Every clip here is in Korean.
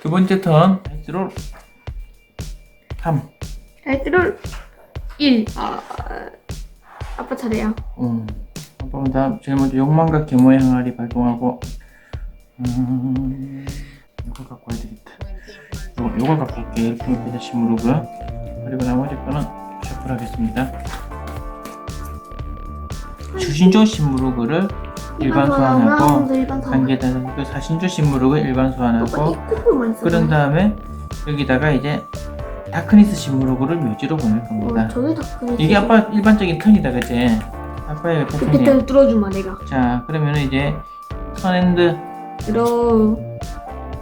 두 번째 턴. 다이스롤. 3 다이스롤 1. 아, 아빠 차례야. 음. 아빠는 다음 제일 먼저 욕망과 계모의 항아리 발동하고 음... 이걸 갖고 와야 되겠다. 요, 요걸 갖고 올게. 일품의 배자 시무르그 그리고 나머지 거는 셔플 하겠습니다. 주신조 시무르그를 일반 소환하고. 단계단 그 사신조 시무르그 일반 소환하고. 그런 다음에 여기다가 이제 다크니스 시무르그를 묘지로 보낼 겁니다 어, 이게 아빠 일반적인 턴이다 그치? 아빠의 그때 패턴이야 때 뚫어주마 내가. 자 그러면 이제 턴앤드 들어.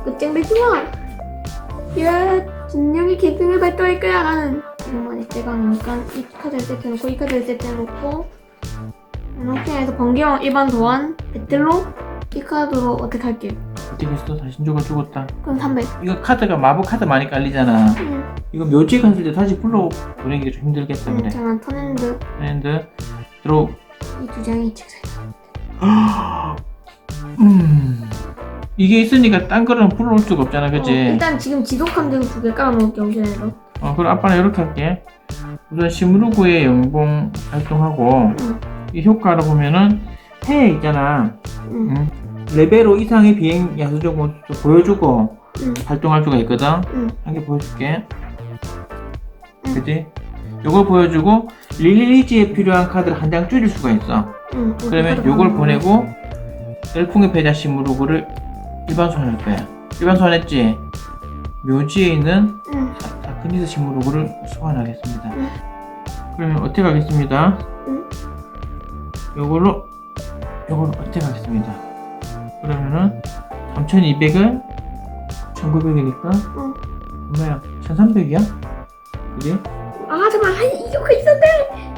끝장내지마. 야, 진영이 개등을 발동할 거야. 나는 이것만 이때가 하니까 이 카드를 세트해놓고 이 카드를 세트해놓고 이렇게 해서 번개왕 일반 도안 배틀로 이 카드로 어떻게 할게. 어떻게 했어? 사신조가 죽었다 그럼 300. 이거 카드가 마법 카드 많이 깔리잖아 응. 이거 묘지 갔을 때 다시 불러 보내기 좀 힘들겠다 응. 그래 저는 턴핸드 턴앤드 들어 이두 장이 책상에. 음 이게 있으니까 딴 거는 불러올 수가 없잖아 그치? 어, 일단 지금 지독한 대로 두개 깔아놓을게 영신에서. 어 그럼 아빠는 이렇게 할게 우선 시무르구의 영봉 활동하고 응. 이 효과로 보면은 해 있잖아 응. 응. 레벨 5 이상의 비행 야수적 모습도 보여주고 응. 활동할 수가 있거든 응. 한개 보여줄게 응. 그지? 요걸 보여주고 릴리지에 필요한 카드를 한 장 줄일 수가 있어 응. 그러면 요걸 보내고 열풍의 패자 시 무르구를 일반 소환할 거야 일반 소환했지? 묘지에 있는 응. 다크니스 시무르구를 소환하겠습니다 응. 그러면 어떻게 하겠습니다 응. 요걸로 요걸로 어떻게 하겠습니다 그러면은 3200을 1900이니까 응. 얼마야 1300이야? 그지? 아 잠깐 한 이거가 있었네.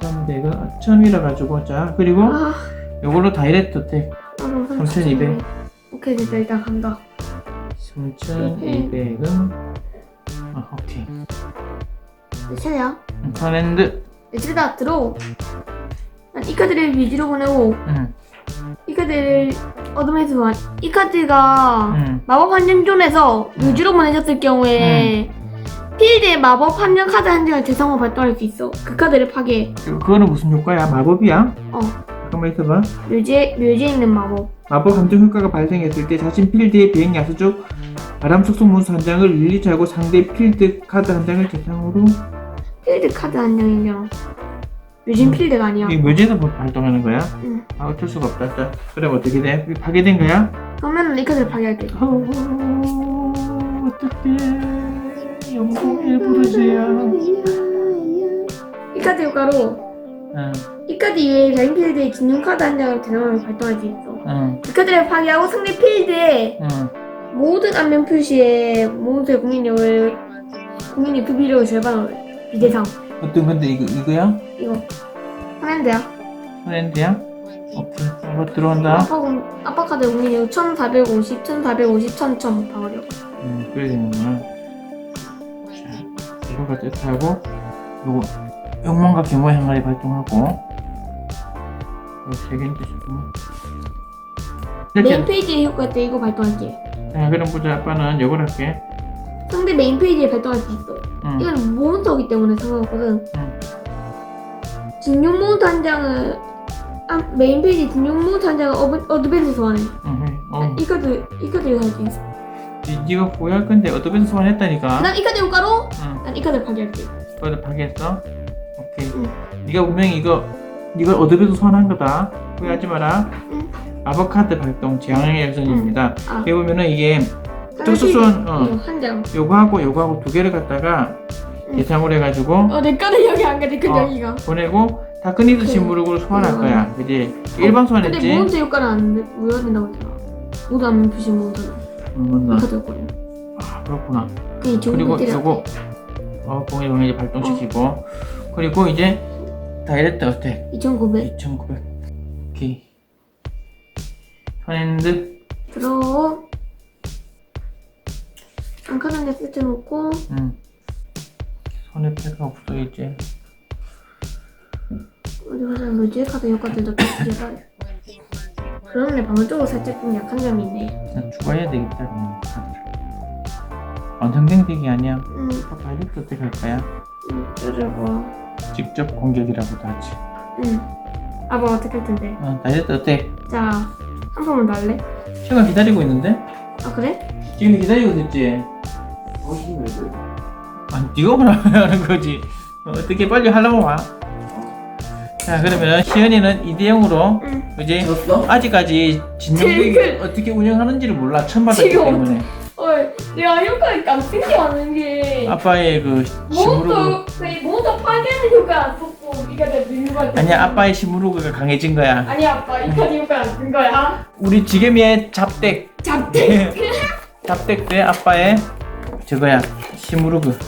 1300은 1000이라 가지고 자 그리고 아. 요걸로 다이렉트 어택 아, 그럼 3200. 오케이 됐다 일단 간다 3200은 아 오케이 내 차례야 턴핸드 내 차례다 들어 난 이 카드를 위주로 보내고 응, 이 카드를 어둠의 소환 이 카드가 응. 마법 한정존에서 위주로 보내졌을 경우에 필드에 마법 한정 카드 한 장을 대상으로 발동할 수 있어. 그 카드를 파괴. 그- 그거는 무슨 효과야? 마법이야? 어. 잠깐만 있어봐. 묘지에 묘지에 있는 마법. 마법 함정 효과가 발생했을 때 자신 필드의 비행 야수적 바람 속성 몬스터 한 장을 릴리즈하고 상대 필드 카드 한 장을 대상으로 필드 카드 한 장이잖아 묘진 음. 필드가 아니야 이 묘지에서 뭐 발동하는 거야? 응. 아 어쩔 수가 없다 자, 그럼 어떻게 돼? 이게 파괴된 거야? 그러면 이 카드를 파괴할게 어, 어떡해 영웅의 부르지야 이 카드 효과로 응, 이 카드 이외에 라인 필드에 진용 카드 한 장을 대상으로 발동할 수 있어. 응, 그 카드를 파괴하고 상대 필드에 응 모든 안면 표시에 모든 공인력을 공인의 부비력을 절반으로 비대상 어떤 건데 이거, 이거야? 이거 하는데야. 프렌드야? 오케이 이거 들어온다 아빠 공 아빠 카드 공인력 1450, 1450, 1000, 방어력. 음, 되는구나. 자, 이거가 세트하고, 요거, 욕망과 규모의 항아리 발동하고, 이거 세 개인데, 잠깐만. 메인 이렇게, 페이지에 효과 때 이거 발동할게. 자, 그럼 보자. 아빠는 요걸 할게. 상대 메인 페이지에 발동할 수 있어. 응, 이건 몬스터기 때문에 상관없거든. 응. 진용 몬스터 한 장을 아, 메인 페이지 진용 몬스터 한 장을 어드, 어드밴스 소환해. 어, 이 카드 이 카드를 할수 있어. 이, 니가 보유할 건데, 어드밴스 소환했다니까? 난이 카드 효과로 응, 난이 카드를 파괴할게. 그거를 파괴했어? 오케이. 응. 니가 분명히 이거, 니가 어드밴스 소환한 거다. 후회하지 마라. 응. 마법 카드 발동, 재앙의 열선입니다. 아, 여기 보면은 이게, 특수 소환, 어. 이거 한 장. 요거하고 요거하고 두 개를 갖다가 응. 대상으로 해가지고 어, 내 카드 여기 안 가, 내 카드 어. 여기가. 보내고 다크니스 그- 시무룩으로 소환할 음. 거야 그지? 일반 근데 소환했지? 몬스터 효과는 안 돼. 왜 된다고 했잖아. 모두 안면 표시 몬스터는. 음, 이 맞나? 카드. 아 그렇구나 좋은 그리고. 요거 어 공의 병에 발동시키고 그리고 이제 다이렉트 어택 2900. 2900 오케이 턴핸드 들어. 한 카드 한개 세트 놓고. 음. 손에 패가 없어 이제 어디 가서 뭐지? 카드 효과들도 제가. 그럼 내 방어 쪽으로 살짝 좀 약한 점이 있네. 그냥 추가해야 되겠다 그냥 카드를 완성된 아니야. 응, 아빠 다이렉트 어떻게 할 거야? 응, 들어봐. 직접 공격이라고도 하지. 응. 아빠 어떻게 할 텐데? 어, 다이렉트 어때? 자, 한 번만 더 할래? 시간 기다리고 있는데? 아, 그래? 지금 기다리고 있지? 당신이 왜 그래? 아니 네가 뭐라 하는 거지 어, 어떻게 빨리 하려고 와. 자 그러면 시연이는 2대0으로 응. 이제 졌어? 아직까지 지금- 어떻게 운영하는지를 몰라 처음 받았기 지금 때문에 어이, 내가 효과가 깜찍이 왔는 게. 아빠의 그 시무르그 모두, 그 모두 파괴하는 효과 안 썼고, 이가 내 때. 아니야 아빠의 시무르그가 강해진 거야 아니, 아빠, 이 카드 효과 안쓴 거야. 우리 지겸이의 잡덱 잡대. 잡덱 대 아빠의 저거야 시무르그